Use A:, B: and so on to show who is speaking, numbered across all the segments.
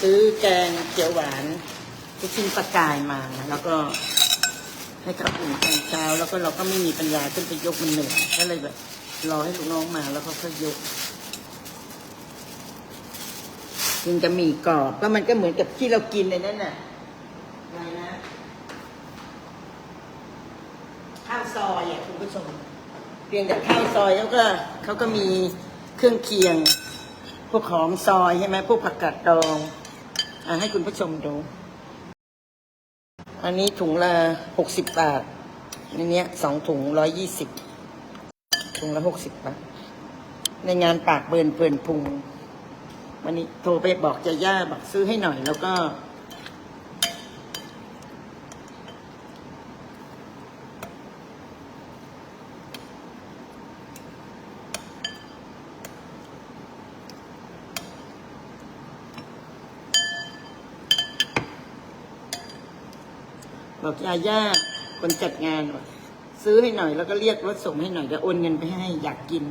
A: ซื้อแกงเขียวหวานลูกชิ้นปลากายมา แล้วก็ให้เขาอุ่นตอนเช้า แล้วก็เราก็ไม่มีปัญญาขึ้นไปยกมันเหนื่อยก็เลยแบบรอให้ลูกน้องมาแล้วก็ค่อยยกกินจะมีกรอบก็มันก็เหมือนกับที่เรากินในนั่นน่ะอะไรนะข้าวซอยอะคุณผู้ชมเพียงแต่ข้าวซอยแล้วก็เขาก็มีเครื่องเคียง พวกหอมซอยใช่ไหมพวกผักกาดดอง ให้คุณผู้ชมดู อันนี้ถุงละหกสิบบาทในเนี้ยสองถุงร้อยยี่สิบถุงละหกสิบบาท ในงานปากเบิร์นเปินพุง วันนี้โทรไปบอกจะย่าบอกซื้อให้หน่อยแล้วก็ บอกยาย่าคนจัดงานบอกซื้อให้หน่อยแล้วก็เรียกรถส่งให้หน่อยจะโอนเงินไปให้อยากกิน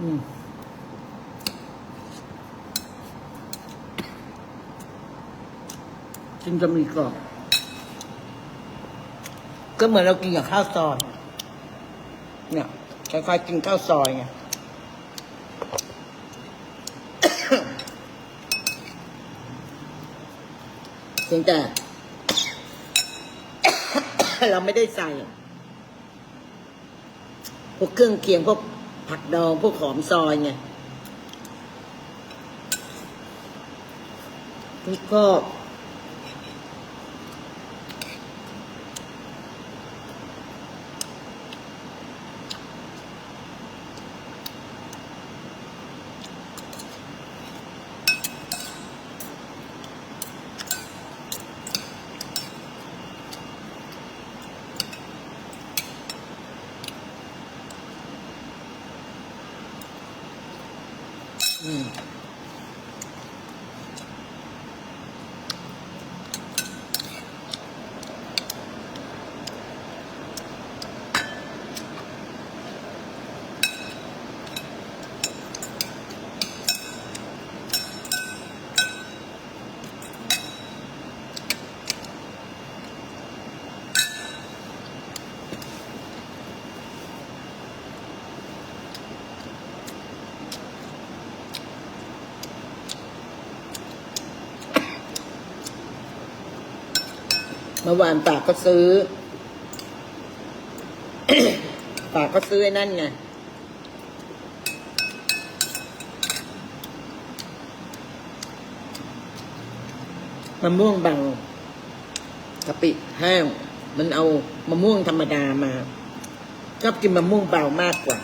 A: อืมกินจะมีกรอบก็เหมือนเรากินกับข้าวซอย เนี่ยคล้ายๆกินข้าวซอยไงเพียงแต่ เราไม่ได้ใส่พวกเครื่องเคียงพวก ผักดองพวกหอมซอยไงนี่ก็ เมื่อวานปากก็ซื้อ ปากก็ซื้อไอ้นั่นไงมะม่วงบังกะปิแห้งมันเอามะม่วงธรรมดามาชอบกินมะม่วงเบามากกว่า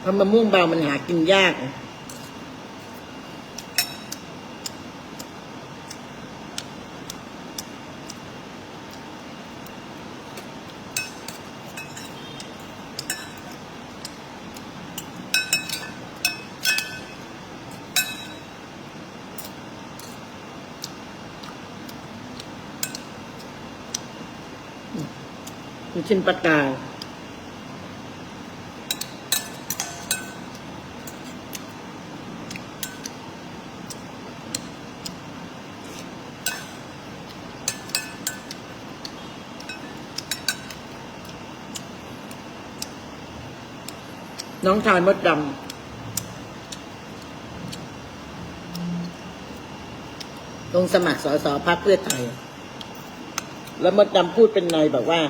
A: เพราะมะม่วงเบามันหากินยาก ลูกชิ้นปลากายน้องชายมดดำลงสมัครสอสอพักเพื่อไทย แล้วมดดำพูดเป็นในบอกว่า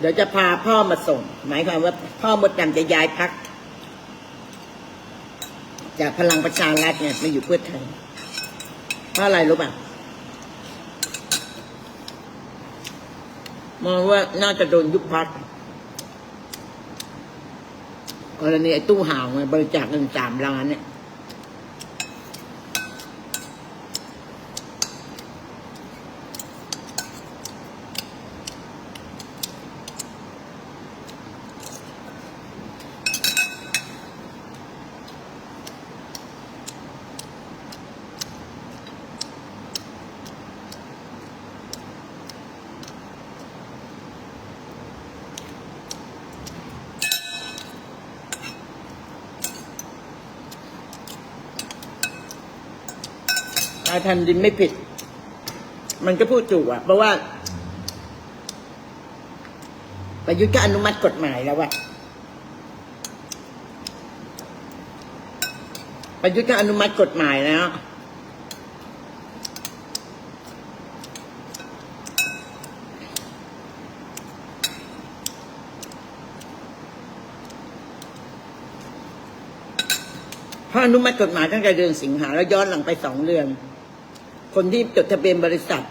A: เดี๋ยวจะพาพ่อมาส่ง หมายความว่า พ่อมดดำจะย้ายพัก จากพลังประชารัฐเนี่ยมาอยู่เพื่อไทยเพราะอะไรรู้ป่ะมองว่าน่าจะโดนยุบพักกรณีไอ้ตู้ห่าวไงบริจาคเงินสามล้านเนี่ย ตานดินไม่ผิด มันก็พูดถูกอะเพราะว่าประยุทธ์ก็อนุมัติกฎหมายแล้วอะประยุทธ์ก็อนุมัติกฎหมายแล้วพออนุมัติกฎหมายตั้งแต่เดือนสิงหาแล้วย้อนหลังไปสองเดือน คนที่จดทะเบียนบริษัท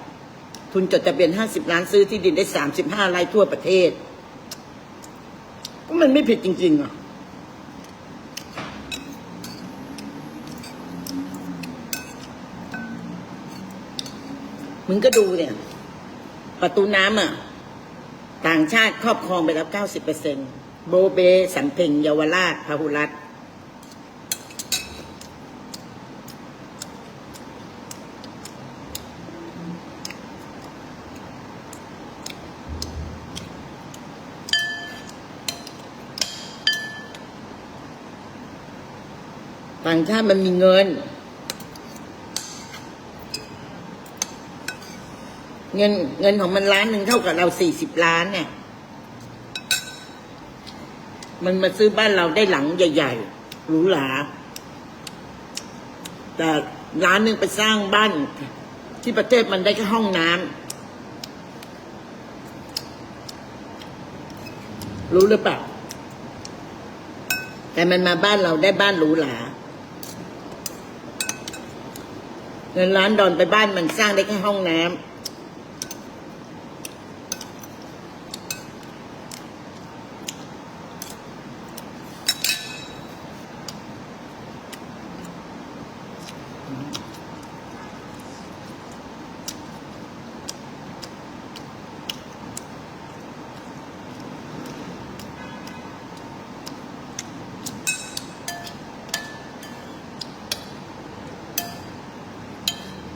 A: ทุนจดทะเบียนห้าสิบล้านซื้อที่ดินได้สามสิบห้าไร่ทั่วประเทศ ก็มันไม่ผิดจริงๆอะมึงก็ดูเนี่ย ประตูน้ำอะ ต่างชาติครอบครองไปแล้วเก้าสิบเปอร์เซ็นโบเบ สันเพ็งเยาวราชพหุรัตน์ ต่างชาติมันมีเงิน เงินเงินของมันล้านหนึ่งเท่ากับเราสี่สิบล้านเนี่ย มันมาซื้อบ้านเราได้หลังใหญ่ๆหรูหราแต่ล้านหนึ่งไปสร้างบ้าน ที่ประเทศมันได้แค่ห้องน้ำรู้หรือเปล่าแต่มันมาบ้านเราได้บ้านหรูหรา เงินล้านดอนไปบ้านมันสร้างได้แค่ห้องน้ำ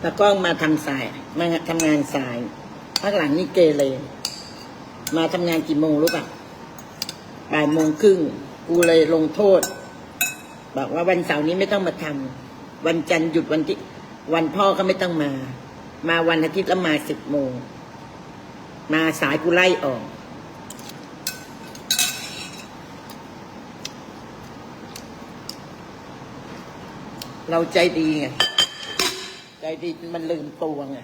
A: ตากล้องมาทำสาย มาทำงานสายพักหลังนี่เกเรมาทำงานกี่โมงรู้ป่ะบ่ายโมงครึ่งกูเลยลงโทษ บอกว่าวันเสาร์นี้ไม่ต้องมาทำวันจันทร์หยุดวันที่ วันพ่อก็ไม่ต้องมา มาวันอาทิตย์แล้วมาสิบโมง มาสายกูไล่ออกเราใจดีไง ใจดีมันลืมตัวไง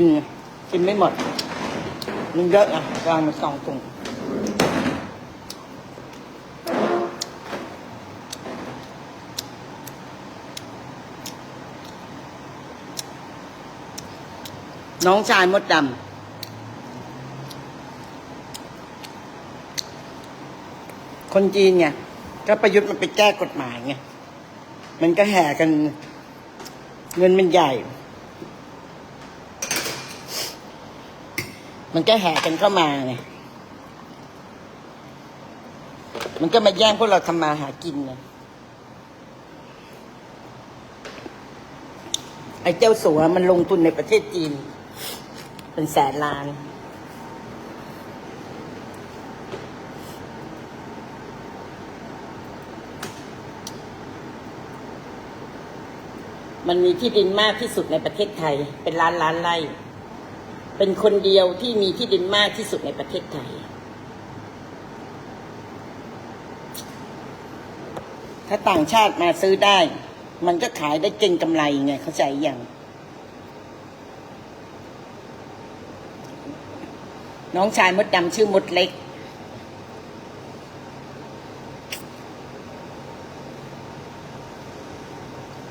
A: กินกินไม่หมด มันเยอะอะวางมันสองถุงน้องชายมดดำคนจีนไงก็ประยุทธ์มันไปแก้กฎหมายไงมันก็แห่กัน เงินมันใหญ่ มันก็แห่กันเข้ามาไงมันก็มาแย่งพวกเราทำมาหากินไงไอ้เจ้าสัวมันลงทุนในประเทศจีน เป็นแสนล้าน มันมีที่ดินมากที่สุดในประเทศไทย เป็นล้านล้านไร่ เป็นคนเดียวที่มีที่ดินมากที่สุดในประเทศไทย ถ้าต่างชาติมาซื้อได้ มันก็ขายได้เก่งกำไรไงเข้าใจยังน้องชายมดดำชื่อมดเล็ก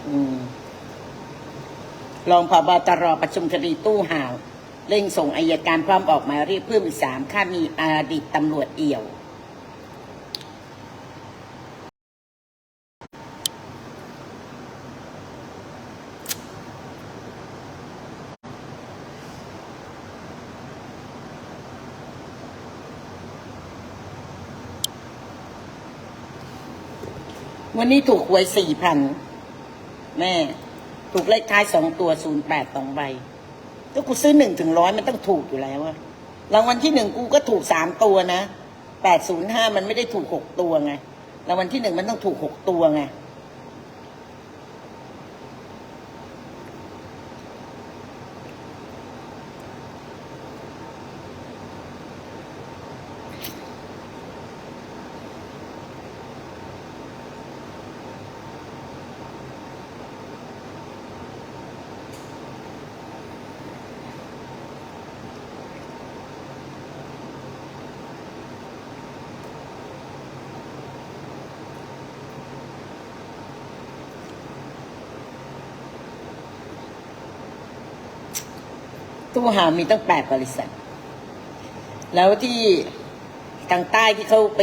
A: อืมรองผบตรประชุมคดีตู้ห่าว เร่งส่งอายการพร้อมออกหมายเรียกเพิ่มอีกสามค่ามีอดีตตำรวจเอี่ยว วันนี้ถูกหวยสี่พันแม่ ถูกเลขท้ายสองตัวศูนย์แปดสองใบ ถ้ากูซื้อหนึ่งถึงร้อยมันต้องถูกอยู่แล้วอะรางวัลที่หนึ่งกูก็ถูกสามตัวนะแปดศูนย์ห้ามันไม่ได้ถูกหกตัวไงรางวัลที่หนึ่งมันต้องถูกหกตัวไง ตู้ห่าวมีตั้งแปดบริษัท แล้วที่ทางใต้ที่เขาไป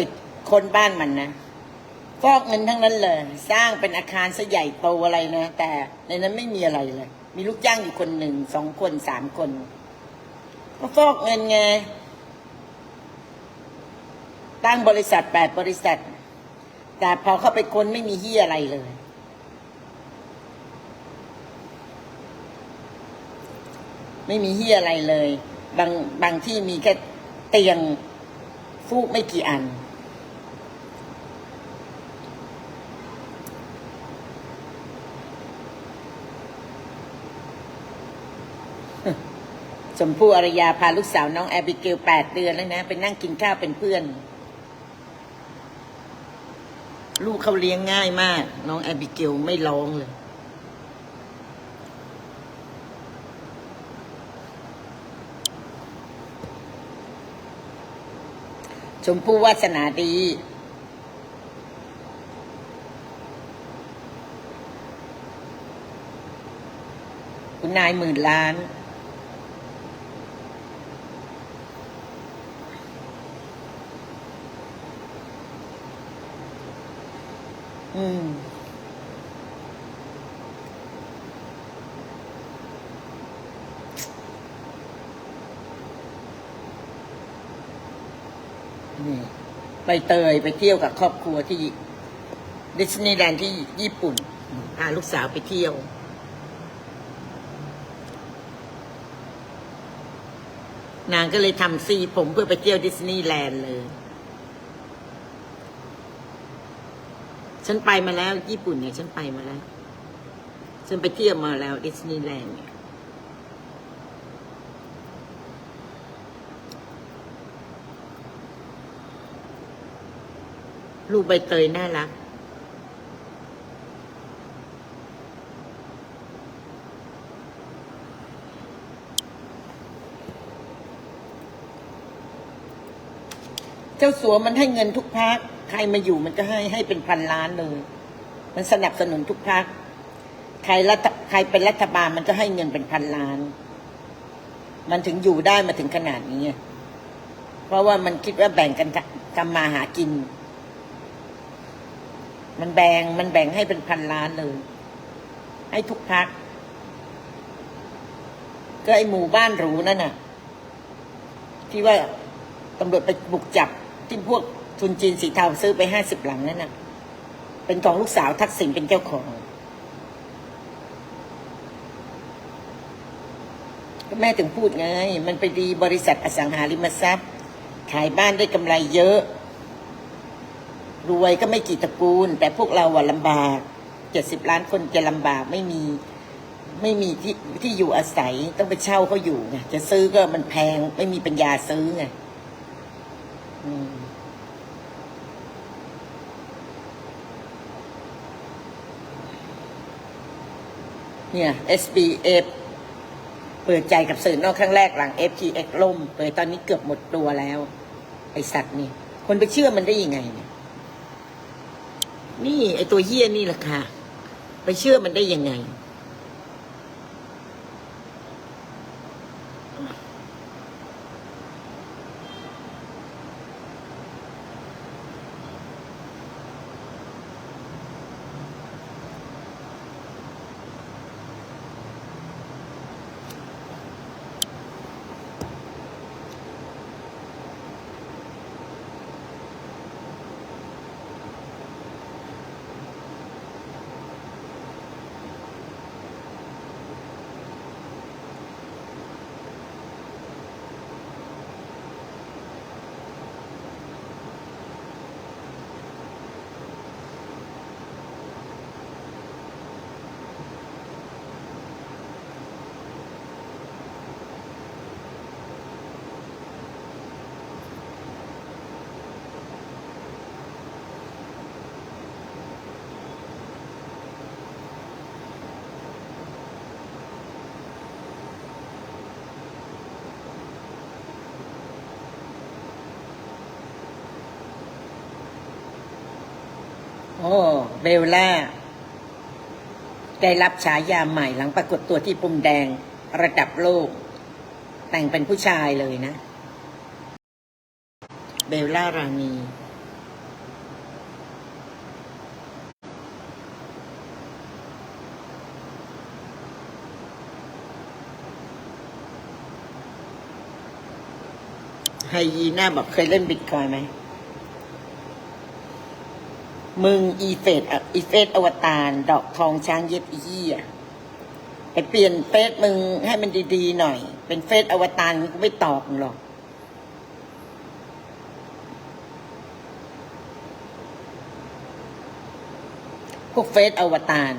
A: คนบ้านมันนะฟอกเงินทั้งนั้นเลย สร้างเป็นอาคารซะใหญ่โตอะไรนะ แต่ในนั้นไม่มีอะไรเลย มีลูกจ้างอยู่คนหนึ่งสองคนสามคนก็ฟอกเงินไงตั้งบริษัทแปดบริษัท แต่พอเข้าไปคนไม่มีเฮียอะไรเลย ไม่มีเฮียอะไรเลย บางบางที่มีแค่เตียงฟูกไม่กี่อัน ชมพู่อารยาพาลูกสาวน้องแอบิเกลแปดเดือนแล้วนะ ไปนั่งกินข้าวเป็นเพื่อน ลูกเขาเลี้ยงง่ายมาก น้องแอบิเกลไม่ร้องเลย ชมพู่วาสนาดี คุณนายหมื่นล้าน อืม นี่ใบเตยไปเที่ยวกับครอบครัวที่ดิสนีย์แลนด์ที่ญี่ปุ่นพาลูกสาวไปเที่ยว นางก็เลยทำซีผมเพื่อไปเที่ยวดิสนีย์แลนด์เลย ฉันไปมาแล้วญี่ปุ่นเนี่ย ฉันไปมาแล้ว ฉันไปเที่ยวมาแล้วดิสนีย์แลนด์เนี่ย ลูกใบเตยน่ารัก เจ้าสัวมันให้เงินทุกพัก ใครมาอยู่มันก็ให้ให้เป็นพันล้านเลยมันสนับสนุนทุกพัก ใครรัฐใครเป็นรัฐบาลมันก็ให้เงินเป็นพันล้าน มันถึงอยู่ได้มาถึงขนาดนี้ไงเพราะว่ามันคิดว่าแบ่งกันทำมาหากิน มันแบ่งมันแบ่งให้เป็นพันล้านเลย ให้ทุกพัก ก็ไอหมู่บ้านหรูนั่นน่ะ ที่ว่าตำรวจไปบุกจับที่พวกทุนจีนสีเทาซื้อไปห้าสิบหลังนั่นน่ะ เป็นของลูกสาวทักษิณเป็นเจ้าของ ก็แม่ถึงพูดไง มันไปดีบริษัทอสังหาริมทรัพย์ ขายบ้านได้กำไรเยอะ รวยก็ไม่กี่ตระกูล แต่พวกเราอะลำบากเจ็ดสิบล้านคนจะลำบากไม่มีไม่มีที่ที่อยู่อาศัยต้องไปเช่าเขาอยู่ไงจะซื้อก็มันแพงไม่มีปัญญาซื้อไงเนี่ย SBF เปิดใจกับสื่อนอกครั้งแรกหลัง FTX ล่มเปิดตอนนี้เกือบหมดตัวแล้ว ไอสัตว์นี่ คนไปเชื่อมันได้ยังไงเนี่ย นี่ไอตัวเฮี้ยนี่แหละค่ะ ไปเชื่อมันได้ยังไง โอ้เบลล่า ได้รับฉายาใหม่หลังปรากฏตัวที่ปุ่มแดงระดับโลก แต่งเป็นผู้ชายเลยนะ เบลล่ารานีไฮยีน่าบอกเคยเล่นบิตคอยไหม มึงอีเฟสอะอีเฟสอวตารดอกทองช้างเย็บอีเหี้ยไปเปลี่ยนเฟสมึงให้มันดีๆหน่อย เป็นเฟสอวตารกูไม่ตอบมึงหรอกพวกเฟสอวตาร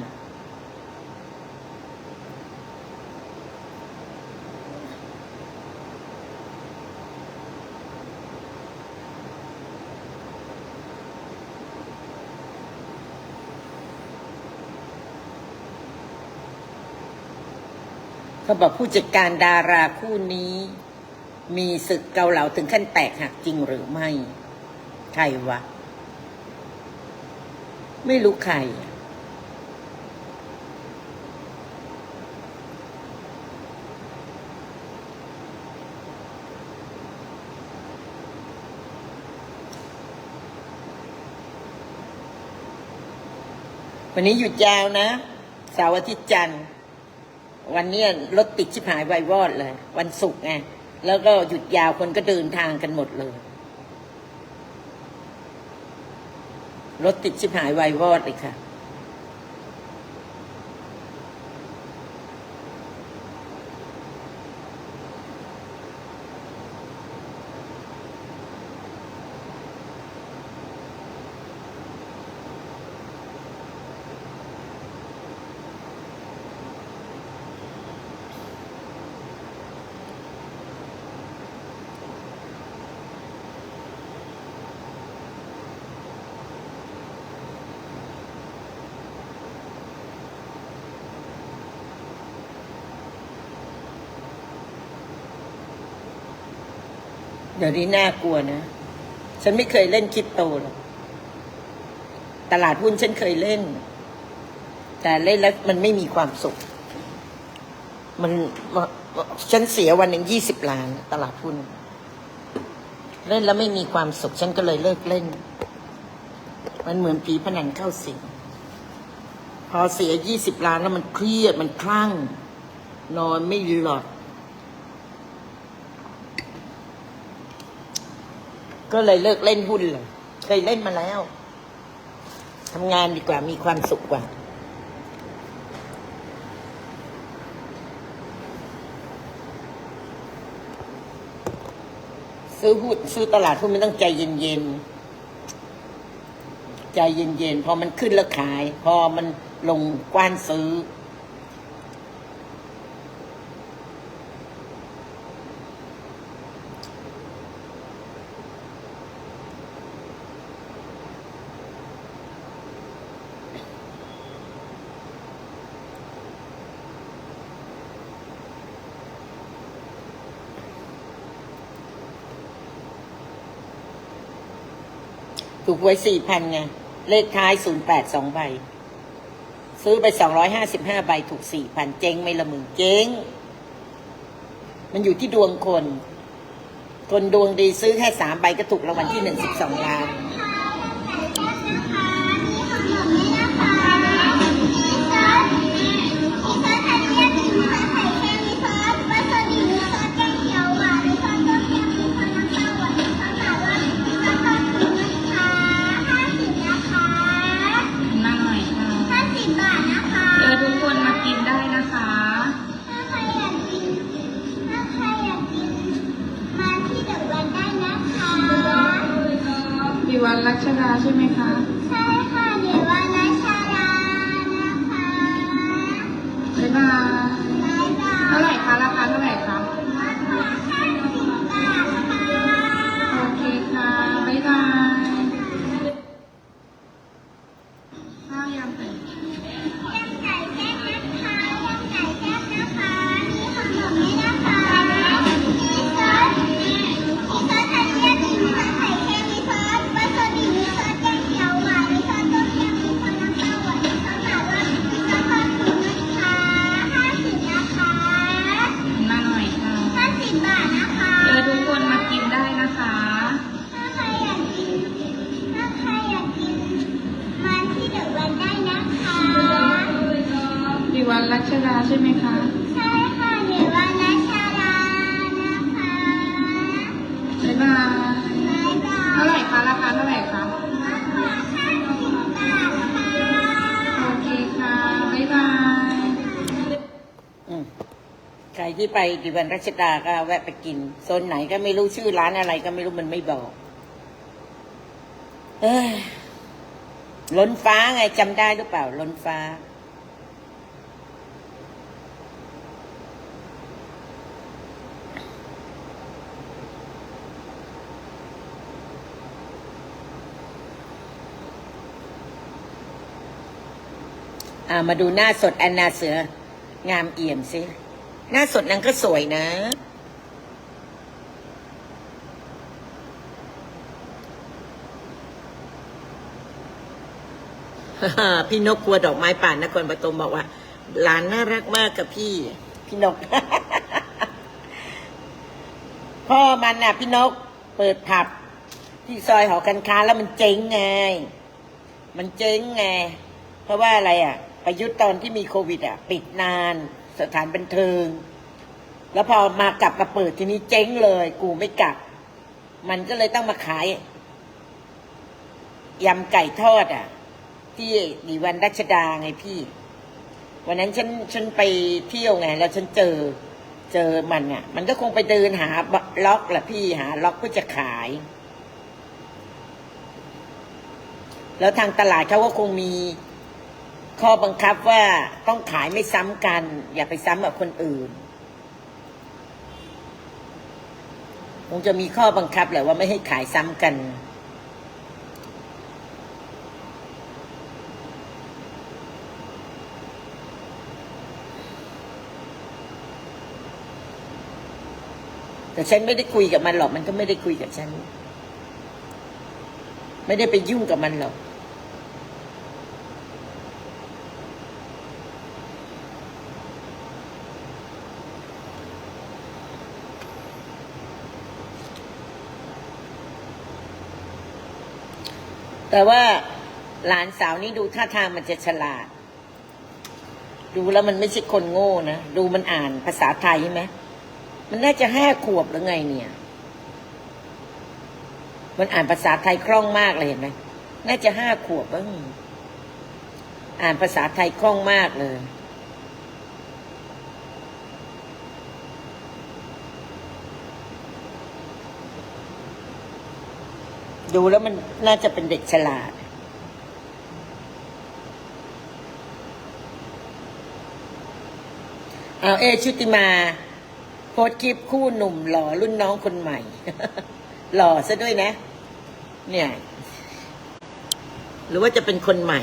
A: เขาบอกผู้จัดการดาราคู่นี้ มีศึกเกาเหลาถึงขั้นแตกหักจริงหรือไม่ใครวะ ไม่รู้ใครวันนี้หยุดยาวนะเสาร์อาทิตย์จันทร์ วันนี้รถติดชิบหายไวายวอดเลย วันศุกร์ไงแล้วก็หยุดยาวคนก็เดินทางกันหมดเลย รถติดชิบหายไวายวอดเลยค่ะ ดี๋ยวนี้น่ากลัวนะ ฉันไม่เคยเล่นคริปโตหรอกตลาดหุ้นฉันเคยเล่น แต่เล่นแล้วมันไม่มีความสุข มันฉันเสียวันหนึ่งยี่สิบล้าน ตลาดหุ้น เล่นแล้วไม่มีความสุข ฉันก็เลยเลิกเล่น มันเหมือนผีพนันเข้าสิงพอเสียยี่สิบล้านแล้วมันเครียดมันคลั่ง นอนไม่หลับ ก็เลยเลิกเล่นหุ้นเลยเคยเล่นมาแล้วทำงานดีกว่ามีความสุขกว่า ซื้อหุ้นซื้อตลาดหุ้นไม่ต้องใจเย็นๆ ใจเย็นๆ พอมันขึ้นแล้วขาย พอมันลงกว้านซื้อ ถูกไว้สี่พันไง เลขท้ายศูนย์แปดสองใบ ซื้อไปสองร้อยห้าสิบห้าใบถูกสี่พันเจ๊งไม่ละมึงเจ๊ง มันอยู่ที่ดวงคน คนดวงดีซื้อแค่สามใบก็ถูกรางวัลที่หนึ่งสิบสองล้าน
B: ดิวันรัชดาก็
A: แวะไปกินโซนไหนก็ไม่รู้ชื่อร้านอะไรก็ไม่รู้มันไม่บอก เอ้ยล้นฟ้าไงจำได้หรือเปล่า ล้นฟ้า อ่ามาดูหน้าสดแอนนาเสืองามเอี่ยมสิ หน้าสดนางก็สวยนะ พี่นกกลัวดอกไม้ป่านนครปฐมบอกว่า หลานน่ารักมากกับพี่ พี่นก พ่อมันน่ะ พี่นก เปิดผับ ที่ซอยหอการค้าแล้วมันเจ๊งไง มันเจ๊งไง เพราะว่าอะไรอะ ประยุทธ์ตอนที่มีโควิดอะ ปิดนาน สถานบันเทิง แล้วพอมากลับมาเปิดทีนี้เจ๊งเลย กูไม่กลับ มันก็เลยต้องมาขายยำไก่ทอดอะ ที่ดีวันรัชดาไงพี่ วันนั้นฉันฉันไปเที่ยวไง แล้วฉันเจอ เจอมันอะ มันก็คงไปเดินหาล็อกแหละพี่หาล็อกเพื่อจะขาย แล้วทางตลาดเขาก็คงมี ข้อบังคับว่าต้องขายไม่ซ้ำกัน อย่าไปซ้ำกับคนอื่นคงจะมีข้อบังคับแหละว่าไม่ให้ขายซ้ำกัน แต่ฉันไม่ได้คุยกับมันหรอก มันก็ไม่ได้คุยกับฉัน ไม่ได้ไปยุ่งกับมันหรอก แต่ว่าหลานสาวนี่ดูท่าทางมันจะฉลาด ดูแล้วมันไม่ใช่คนโง่นะ ดูมันอ่านภาษาไทยใช่ไหมมันน่าจะห้าขวบหรือไงเนี่ย มันอ่านภาษาไทยคล่องมากเลยเห็นไหมน่าจะห้าขวบบ้างอ่านภาษาไทยคล่องมากเลย ดูแล้วมันน่าจะเป็นเด็กฉลาด เอาเอชุติมา โพสคลิปคู่หนุ่มหล่อรุ่นน้องคนใหม่ หล่อซะด้วยนะ เนี่ย หรือว่าจะเป็นคนใหม่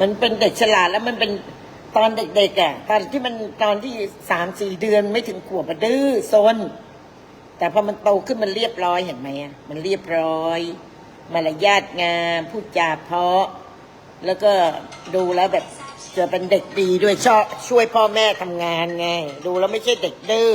A: มันเป็นเด็กฉลาดแล้วมันเป็นตอนเด็กๆอะตอนที่มันตอนที่สามสี่เดือนไม่ถึงขวบมันดื้อซนแต่พอมันโตขึ้นมันเรียบร้อยเห็นไหมอะมันเรียบร้อย มารยาทงามพูดจาเพราะ แล้วก็ดูแล้วแบบจะเป็นเด็กดีด้วยชอบช่วยพ่อแม่ทำงานไง ดูแล้วไม่ใช่เด็กดื้อ